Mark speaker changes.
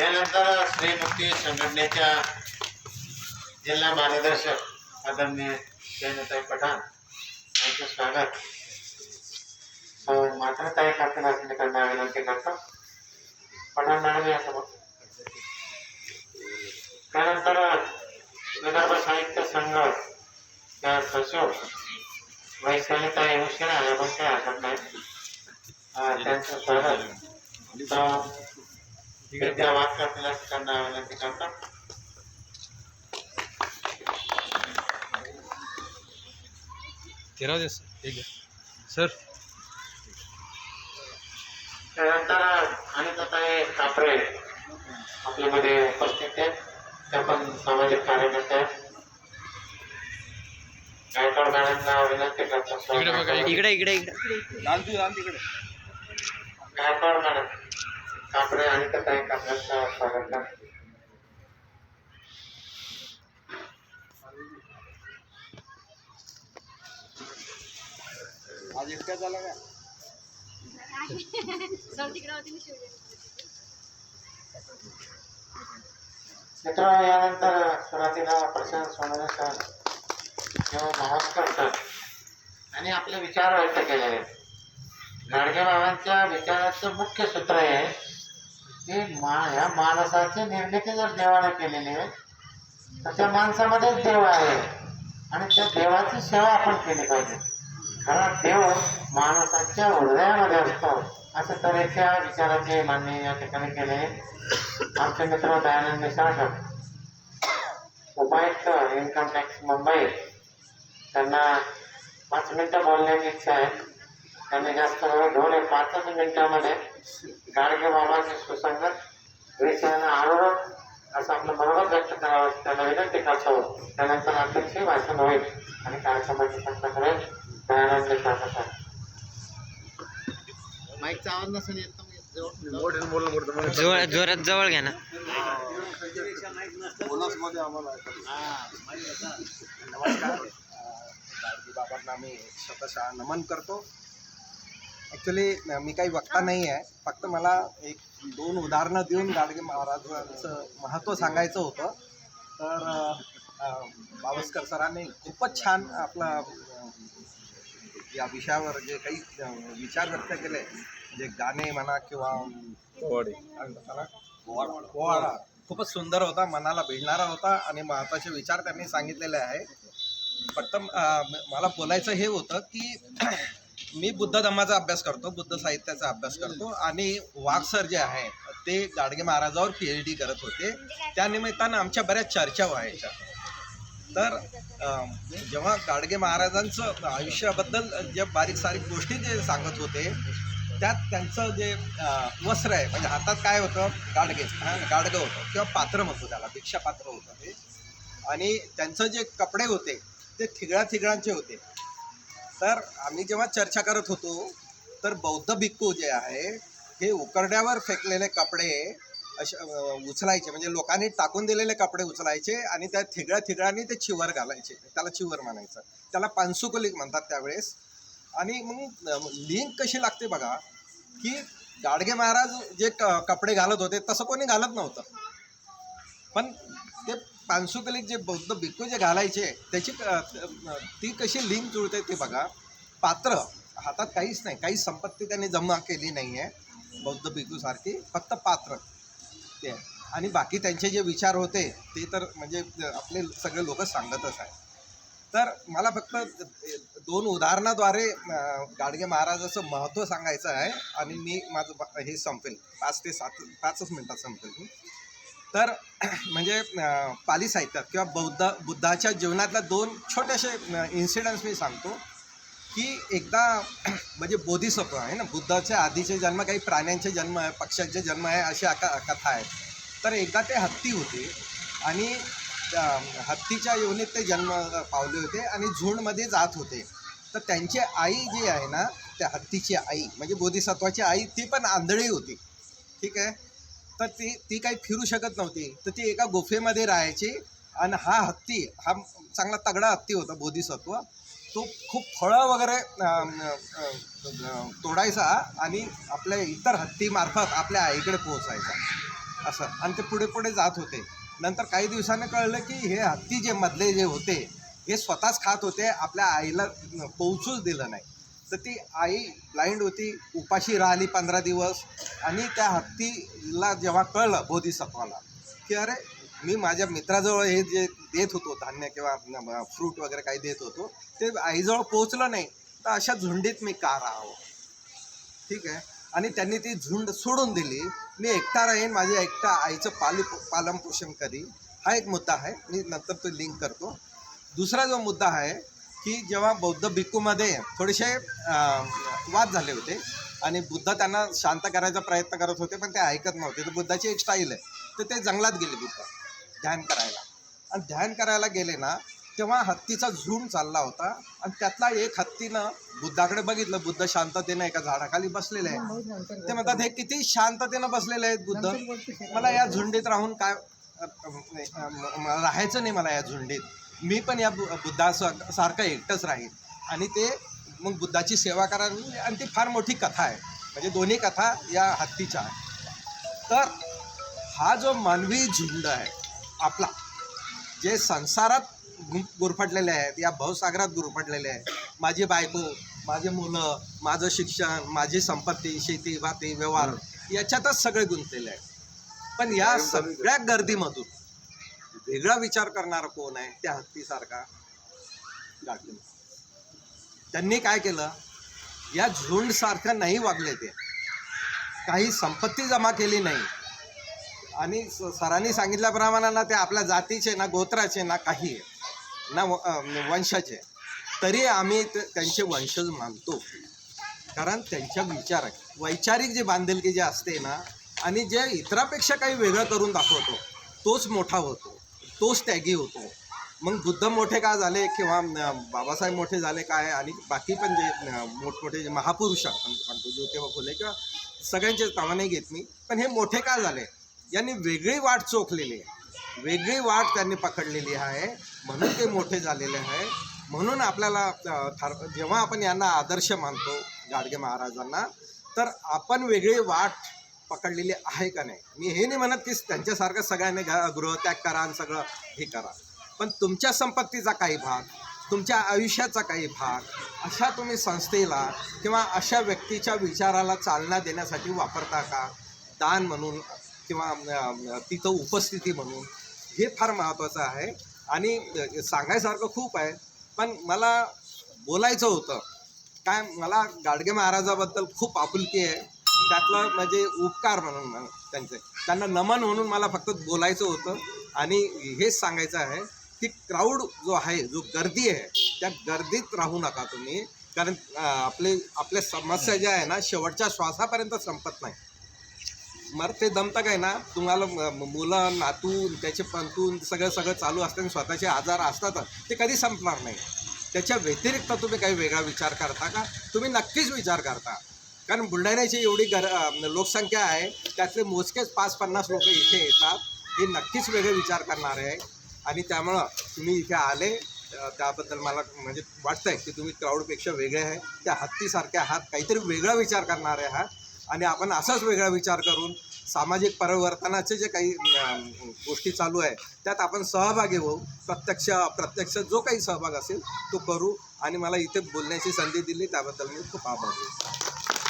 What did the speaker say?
Speaker 1: त्यानंतर श्रीमुक्ती संघटनेच्या जिल्हा मार्गदर्शक आदरणीय जयनताई पठाण यांचं स्वागत. सो मात्रताई करतील असं विनंती करतो. पठाण मॅडम या समोर. त्यानंतर विदर्भ साहित्य संघ त्या सचिव वैशालीताई उशिरा या पण त्या हरकत नाही त्यांचं स्वागत. सो विद्या वाद करतील असं त्यांना विनंती करतो
Speaker 2: तेरा दिवस ठीक आहे. सर.
Speaker 1: त्यानंतर अनिताताई कापरे आपल्यामध्ये उपस्थित आहेत. त्या पण सामाजिक कार्यकर्ते आहेत. गायकवाड मॅडमना विनंती करतो.
Speaker 2: इकडे बघा,
Speaker 3: इकडे इकडे इकडे.
Speaker 1: गायकवाड मॅडम. अनिताताई कापरेचं स्वागत करतो
Speaker 4: आज एकट्या झाला का?
Speaker 1: मित्र यानंतर सुरुवातीला प्रशांत सोनवणे सर भावस्कर सर आणि आपले विचार व्यक्त केले आहेत. गाडगे बाबांच्या विचाराचं मुख्य सूत्र आहे की मा ह्या माणसाची निर्मिती जर देवाने केलेली आहे तर त्या माणसामध्येच देव आहे. आणि त्या देवाची सेवा आपण केली पाहिजे. कारण देव माणसाच्या हृदयामध्ये असतो. अशा तऱ्हेच्या विचाराचे मान्य या ठिकाणी केले. आमचे मित्र दयानंद निसाळकर उपायुक्त इन्कम टॅक्स मुंबई त्यांना पाच मिनटं बोलण्याची इच्छा आहे. त्यांनी जास्त वेळ घेऊ नये पाचच मिनिटामध्ये गाडगे बाबाचे सुसंगत विषयानं आरोप असं आपलं बरोबर व्यक्त करावं त्यांना विनंती करतो. त्यानंतर अध्यक्ष भाषण होईल आणि कार्यक्रमाची संख्या करेल. दयानंद निसाळकर
Speaker 4: माईकचा आवाज येत
Speaker 3: जोरात जवळ घ्या ना.
Speaker 5: नमस्कार. गाडगे बाबांना मी स्वतः नमन करतो. ॲक्च्युली मी काही वक्ता नाही आहे फक्त मला एक दोन उदाहरणं देऊन गाडगे महाराजांचं महत्त्व सांगायचं होतं. तर बावस्कर सरांनी खूपच छान आपला या विषयावर जे काही विचार व्यक्त केले. म्हणजे गाणे म्हणा किंवा
Speaker 2: पोवाडे.
Speaker 5: खूपच सुंदर होता मनाला भिडणारा होता आणि महत्त्वाचे विचार त्यांनी सांगितलेले आहे. फक्त मला बोलायचं हे होतं की मी बुद्ध धम्माचा अभ्यास करतो बुद्ध साहित्याचा अभ्यास करतो आणि वाघ सर जे आहे ते गाडगे महाराजावर पी एच डी करत होते. त्या निमित्तानं आमच्या बऱ्याच चर्चा व्हायच्या. तर जेव्हा गाडगे महाराजांचं आयुष्याबद्दल जे बारीक सारीक गोष्टी जे सांगत होते त्यात त्यांचं जे वस्त्र आहे म्हणजे हातात काय होतं गाडगे गाडगं होतं किंवा पात्र म्हणतो त्याला भिक्षा पात्र होतं ते. आणि त्यांचं जे कपडे होते ते थिगळ्या थिगळ्यांचे होते. तर आम्ही जेव्हा चर्चा करत होतो तर बौद्ध भिक्खू जे आहे हे उकरड्यावर फेकलेले कपडे अशा उचलायचे. म्हणजे लोकांनी टाकून दिलेले कपडे उचलायचे आणि त्या थिगळ्या थिगळ्यांनी ते चिवर घालायचे. त्याला चिवर म्हणायचं. त्याला पानसुकलिक म्हणतात त्यावेळेस. आणि मग लिंक कशी लागते बघा की गाडगे महाराज जे क कपडे घालत होते तसं कोणी घालत नव्हतं. पण पानसुकलिक जे बौद्ध भिक्खू जे घालायचे त्याची क- ती कशी लिंक जुळते ते बघा. पात्र हातात काहीच नाही काही संपत्ती त्यांनी जमा केली नाही आहे बौद्ध भिक्खूसारखी फक्त पात्र. ते. आणि बाकी त्यांचे जे विचार होते ते तर म्हणजे आपले सगळे लोक सांगतच आहे तर मला फक्त दोन उदाहरणाद्वारे गाडगे महाराजाचं महत्त्व सांगायचं आहे आणि मी माझं हे संपेल. पाच ते सात पाचच मिनटात संपेल मी. तर म्हणजे पाली साहित्यात किंवा बौद्ध बुद्धाच्या जीवनातल्या दोन छोटेसे इन्सिडन्स मी सांगतो की एकदा म्हणजे बोधिसत्व आहे ना बुद्धाच्या आधीचे जन्म काही प्राण्यांचे जन्म आहे पक्ष्यांचे जन्म आहे अशी अका कथा आहे. तर एकदा ते हत्ती होते आणि हत्तीच्या योनीत ते जन्म पावले होते आणि झुंडमध्ये जात होते. तर त्यांची आई जी आहे ना त्या हत्तीची आई म्हणजे बोधिसत्वाची आई ती पण आंधळी होती. ठीक आहे? तर ती ती काही फिरू शकत नव्हती. तर ती एका गुफेमध्ये राहायची. आणि हा हत्ती हा चांगला तगडा हत्ती होता बोधिसत्व. तो खूप फळं वगैरे तोडायचा आणि आपल्या इतर हत्तीमार्फत आपल्या आईकडे पोहोचायचा. असं. आणि ते पुढे पुढे जात होते. नंतर काही दिवसांनी कळलं की हे हत्ती जे मधले जे होते हे स्वतःच खात होते. आपल्या आईला पोहोचूच दिलं नाही. तर ती आई ब्लाइंड होती उपाशी राहिली पंधरा दिवस. आणि त्या हत्तीला जेव्हा कळलं बोधिसत्वाला की अरे मी माझ्या मित्राजवळ हे जे देत होतो धान्य किंवा फ्रूट वगैरे काही देत होतो ते आईजवळ पोचलं नाही. तर अशा झुंडीत मी का राहावं? ठीक आहे. आणि त्यांनी ती झुंड सोडून दिली. मी एकटा राहीन माझ्या एकटा आईचं पाली पालनपोषण करीन. हा एक मुद्दा आहे. मी नंतर तो लिंक करतो. दुसरा जो मुद्दा आहे की जेव्हा बौद्ध भिक्खूमध्ये थोडेसे वाद झाले होते आणि बुद्ध त्यांना शांत करायचा प्रयत्न करत होते पण ते ऐकत नव्हते. तर बुद्धाची एक स्टाईल आहे. तर ते जंगलात गेले बुद्ध ध्यान करायला. आणि ध्यान करायला गेले ना तेव्हा हत्तीचा झुंड चालला होता आणि त्यातला एक हत्तीनं बुद्धाकडे बघितलं. बुद्ध शांततेनं एका झाडाखाली बसलेले आहे ते म्हणतात हे किती शांततेनं बसलेले आहेत बुद्ध. मला या झुंडीत राहून काय राहायचं नाही मला या झुंडीत. मी पण या बु- बुद्धा सारखं एकटंच राहील आणि ते मग बुद्धाची सेवा करावी आणि ती फार मोठी कथा आहे. म्हणजे दोन्ही कथा या हत्तीच्या आहेत. तर हा जो मानवी झुंड आहे आपला जे संसारात गु- गुरफटलेले आहेत या भवसागरात गुरफटलेले आहेत. माझी बायको माझे मुलं माझं शिक्षण माझी संपत्ती शेती भाती व्यवहार याच्यातच सगळे गुंतलेले आहेत. पण या सगळ्या गर्दीमधून वेगळा विचार करणारा कोण आहे त्या हत्तीसारखा गाठले त्यांनी काय केलं? या झुंडसारख्या नाही वागले ते. काही संपत्ती जमा केली नाही. आणि स- सरांनी सांगितल्याप्रमाणे ना ते आपल्या जातीचे ना गोत्राचे ना काही ना व- वंशाचे. तरी आम्ही ते- त्यांचे वंशज मानतो. कारण त्यांच्या विचार वैचारिक जी बांधिलकी जी असते ना आणि जे इतरापेक्षा काही वेगळं करून दाखवतो तोच मोठा होतो. तोच त्यागी होतो मग बुद्ध मोठे का झाले किंवा बाबासाहेब मोठे झाले काय? आणि बाकी पण जे मोठमोठे जे महापुरुष आपण म्हणतो ज्योतिबा फुले किंवा सगळ्यांचे नावं नाही घेत मी पण हे मोठे का झाले? यांनी वेगळी वाट चोखलेली आहे. वेगळी वाट त्यांनी पकडलेली आहे. म्हणून ते मोठे झालेले आहे. म्हणून आपल्याला थार ठर जेव्हा आपण यांना आदर्श मानतो गाडगे महाराजांना तर आपण वेगळी वाट पकडलेली आहे का नाही? मी हे नाही म्हणत की त्यांच्यासारखं सगळ्यांनी घ गृहत्याग करा आणि सगळं हे करा. पण तुमच्या संपत्तीचा काही भाग तुमच्या आयुष्याचा काही भाग अशा तुम्ही संस्थेला किंवा अशा व्यक्तीच्या विचाराला चालना देण्यासाठी वापरता का? दान म्हणून किंवा तिथं उपस्थिती म्हणून. हे फार महत्त्वाचं आहे आणि सांगायसारखं खूप आहे. पण मला बोलायचं होतं. काय मला गाडगे महाराजाबद्दल खूप आपुलकी आहे. त्यातलं म्हणजे उपकार म्हणून त्यांचे. त्यांना नमन म्हणून मला फक्त बोलायचं होतं. आणि हेच सांगायचं आहे की क्राऊड जो आहे जो गर्दी आहे त्या गर्दीत राहू नका तुम्ही. कारण आपले आपल्या समस्या ज्या आहे ना शेवटच्या श्वासापर्यंत संपत नाही. मरते दमतं काय ना तुम्हाला म- मुलं नातून त्याचे पंतून सगळं सगळं चालू असतं आणि स्वतःचे आजार असतातच ते कधी संपणार नाही. त्याच्या व्यतिरिक्त तुम्ही काही वेगळा विचार करता का? तुम्ही नक्कीच विचार करता. कारण बुलढाण्याची एवढी गर लोकसंख्या आहे त्यातले मोजकेच पाच पन्नास लोक इथे येतात हे नक्कीच वेगळे विचार करणारे आहे आणि त्यामुळं तुम्ही इथे आले त्याबद्दल मला म्हणजे वाटतंय की तुम्ही क्राऊडपेक्षा वेगळे आहे. त्या हत्तीसारखे आहात काहीतरी वेगळा विचार करणारे आहात. आणि आपण असाच वेगळा विचार करून सामाजिक परिवर्तनाचे जे काही गोष्टी चालू आहे त्यात आपण सहभागी होऊ. प्रत्यक्ष अप्रत्यक्ष जो काही सहभाग असेल तो करू. आणि मला इथे बोलण्याची संधी दिली त्याबद्दल मी खूप आभारी